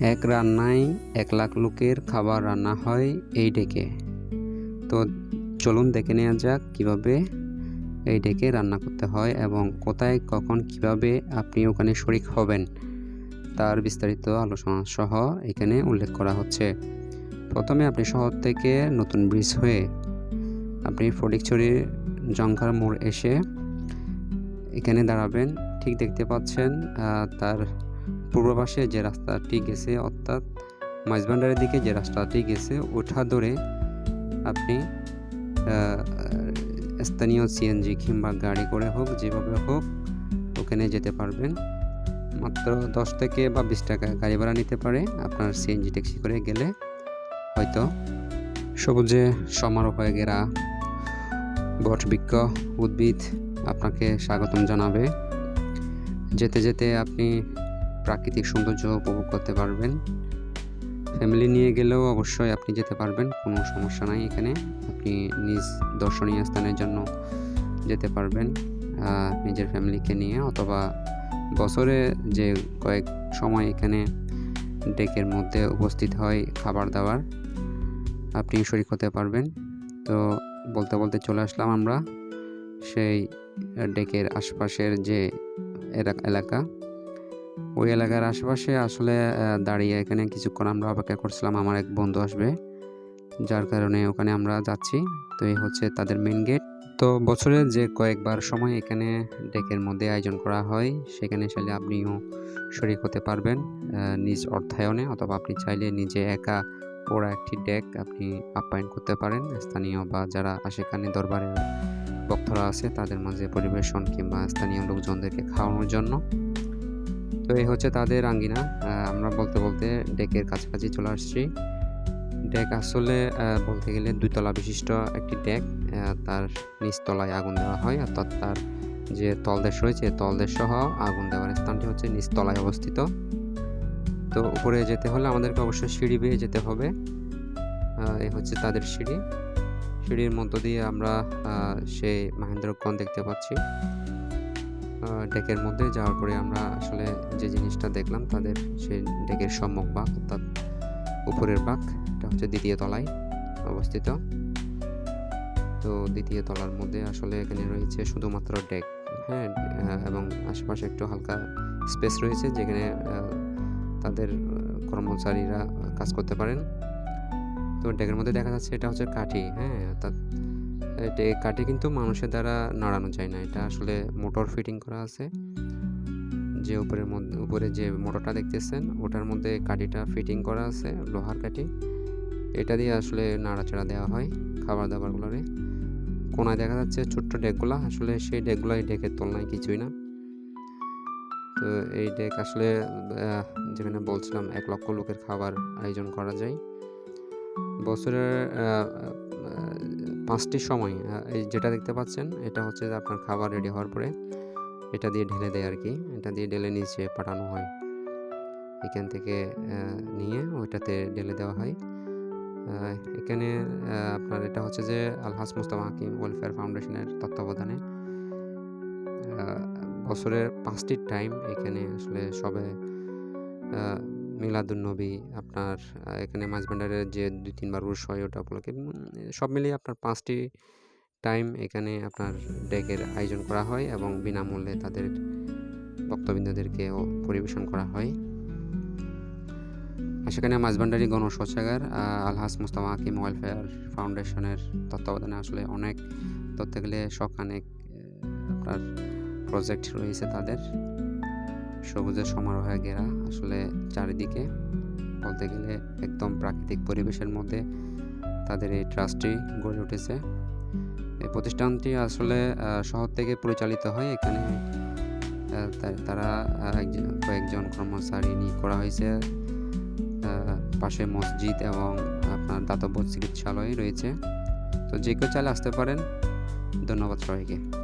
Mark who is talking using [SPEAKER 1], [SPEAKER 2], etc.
[SPEAKER 1] এক রান্নায় এক লাখ লোকের খাবার রান্না হয় এই ডেকে। তো চলুন দেখে নেওয়া যাক কীভাবে এই ডেকে রান্না করতে হয় এবং কোথায়, কখন, কীভাবে আপনি ওখানে শরিক হবেন তার বিস্তারিত আলোচনা সহ এখানে উল্লেখ করা হচ্ছে। প্রথমে আপনি শহর থেকে নতুন ব্রিজ হয়ে আপনি ফটিকছড়ির জঙ্কার মোড় এসে এখানে দাঁড়াবেন। ঠিক দেখতে পাচ্ছেন তার পূর্ব পাশে যে রাস্তাটি গেছে, অর্থাৎ মাইজবান্ডারের দিকে যে রাস্তাটি গেছে, ওঠা ধরে আপনি স্থানীয় সিএনজি কিংবা গাড়ি করে হোক, যেভাবে হোক, ওখানে যেতে পারবেন। মাত্র দশ থেকে বা বিশ টাকা গাড়ি ভাড়া নিতে পারে আপনার সিএনজি ট্যাক্সি করে গেলে। হয়তো সবুজে সমারোহ গেরা বটবৃক্ষ উদ্ভিদ আপনাকে স্বাগতম জানাবে। যেতে যেতে আপনি প্রাকৃতিক সৌন্দর্য উপভোগ করতে পারবেন। ফ্যামিলি নিয়ে গেলেও অবশ্যই আপনি যেতে পারবেন, কোনো সমস্যা নাই এখানে। আপনি নিজ দর্শনীয় স্থানের জন্য যেতে পারবেন নিজের ফ্যামিলিকে নিয়ে অথবা বছরে যে কয়েক সময় এখানে ডেকের মধ্যে উপস্থিত হয় খাবার দাবার, আপনি শরিক হতে পারবেন। তো বলতে বলতে চলে আসলাম আমরা সেই ডেকের আশপাশের যে এলাকা- ওই এলাকার আশেপাশে আসলে দাঁড়িয়ে এখানে কিছুক্ষণ আমরা অপেক্ষা করছিলাম। আমার এক বন্ধু আসবে, যার কারণে ওখানে আমরা যাচ্ছি। তো এই হচ্ছে তাদের মেন গেট তো বছরে যে কয়েকবার সময় এখানে ডেকের মধ্যে আয়োজন করা হয়, সেখানে চাইলে আপনিও শরিক হতে পারবেন নিজ অর্থায়নে, অথবা আপনি চাইলে নিজে একা পোড়া একটি ডেক আপনি আপ্যায়ন করতে পারেন। স্থানীয় বা যারা আশেখানে দরবারের বক্তরা আছে, তাদের মাঝে পরিবেশন কিংবা স্থানীয় লোকজনদেরকে খাওয়ানোর জন্য। তো এই হচ্ছে তাদের আঙ্গিনা। আমরা বলতে বলতে ডেকের কাছাকাছি চলে আসছি। ডেক আসলে বলতে গেলে দুইতলা বিশিষ্ট একটি ডেক। তার নিচতলায় আগুন দেওয়া হয়, অর্থাৎ তার যে তলদেশ রয়েছে, তলদেশ সহ আগুন দেওয়ার স্থানটি হচ্ছে নিচতলায় অবস্থিত। তো উপরে যেতে হলে আমাদেরকে অবশ্যই সিঁড়ি বেয়ে যেতে হবে। এই হচ্ছে তাদের সিঁড়ি। সিঁড়ির মধ্য দিয়ে আমরা সেই মহেন্দ্রগঞ্জ দেখতে পাচ্ছি। ডেকের মধ্যে যাওয়ার পরে আমরা আসলে যে জিনিসটা দেখলাম তাদের সেই ডেকের সম্মুখ বাঘ অর্থাৎ উপরের বাঘ এটা হচ্ছে দ্বিতীয় তলায় অবস্থিত। তো দ্বিতীয় তলার মধ্যে আসলে এখানে রয়েছে শুধুমাত্র ডেক হ্যাঁ এবং আশেপাশে একটু হালকা স্পেস রয়েছে যেখানে তাদের কর্মচারীরা কাজ করতে পারেন। তো ডেকের মধ্যে দেখা যাচ্ছে এটা হচ্ছে কাঠি হ্যাঁ অর্থাৎ এটা কাঠি কিন্তু মানুষের দ্বারা নাড়ানো যায় না। এটা আসলে মোটর ফিটিং করা আছে। যে উপরের মধ্যে উপরে যে মোটরটা দেখতেছেন, ওটার মধ্যে কাঠিটা ফিটিং করা আছে, লোহার কাঠি। এটা দিয়ে আসলে নাড়াচাড়া দেওয়া হয় খাবার দাবারগুলোরে কোনায় দেখা যাচ্ছে ছোট্ট ডেকগুলা, আসলে সেই ডেকগুলো এই ডেকের তুলনায় কিছুই না। তো এই ডেক আসলে যেখানে বলছিলাম এক লক্ষ লোকের খাবার আয়োজন করা যায়। বছরের আহ, আহ, পাঁচটি সময় এই যেটা দেখতে পাচ্ছেন এটা হচ্ছে যে আপনার খাবার রেডি হওয়ার পরে এটা দিয়ে ঢেলে দেয় আর কি। এটা দিয়ে ঢেলে নিচে পাঠানো হয়। এখান থেকে নিয়ে ওইটাতে ঢেলে দেওয়া হয়। এখানে আপনার এটা হচ্ছে যে আলহাস মুস্তাফা হাকিম ওয়েলফেয়ার ফাউন্ডেশনের তত্ত্বাবধানে বছরের পাঁচটি টাইম এখানে আসলে সবে মিলাদুন্নবী আপনার এখানে মাঝভান্ডারের যে দুই তিনবার উরুষ হয় ওটা উপলক্ষে সব মিলিয়ে আপনার পাঁচটি টাইম এখানে আপনার ডেকের আয়োজন করা হয় এবং বিনামূল্যে তাদের ভক্তবৃন্দদেরকেও পরিবেশন করা হয়। সেখানে মাঝভান্ডারি গণ শৌচাগার আলহাস মুস্তাফা হাকিম ওয়েলফেয়ার ফাউন্ডেশনের তত্ত্বাবধানে আসলে অনেক ধরতে গেলে শখ অনেক আপনার প্রজেক্ট রয়েছে তাদের। সবুজের সমারোহে ঘেরা আসলে চারিদিকে বলতে গেলে একদম প্রাকৃতিক পরিবেশের মধ্যে তাদের এই ট্রাস্টটি গড়ে উঠেছে। এই প্রতিষ্ঠানটি আসলে শহর থেকে পরিচালিত হয় এখানে। তারা কয়েকজন কর্মচারী নিয়োগ করা হয়েছে। পাশে মসজিদ এবং আপনার দাতব্য চিকিৎসালয় রয়েছে। তো যে কেউ চাইলে আসতে পারেন। ধন্যবাদ সবাইকে।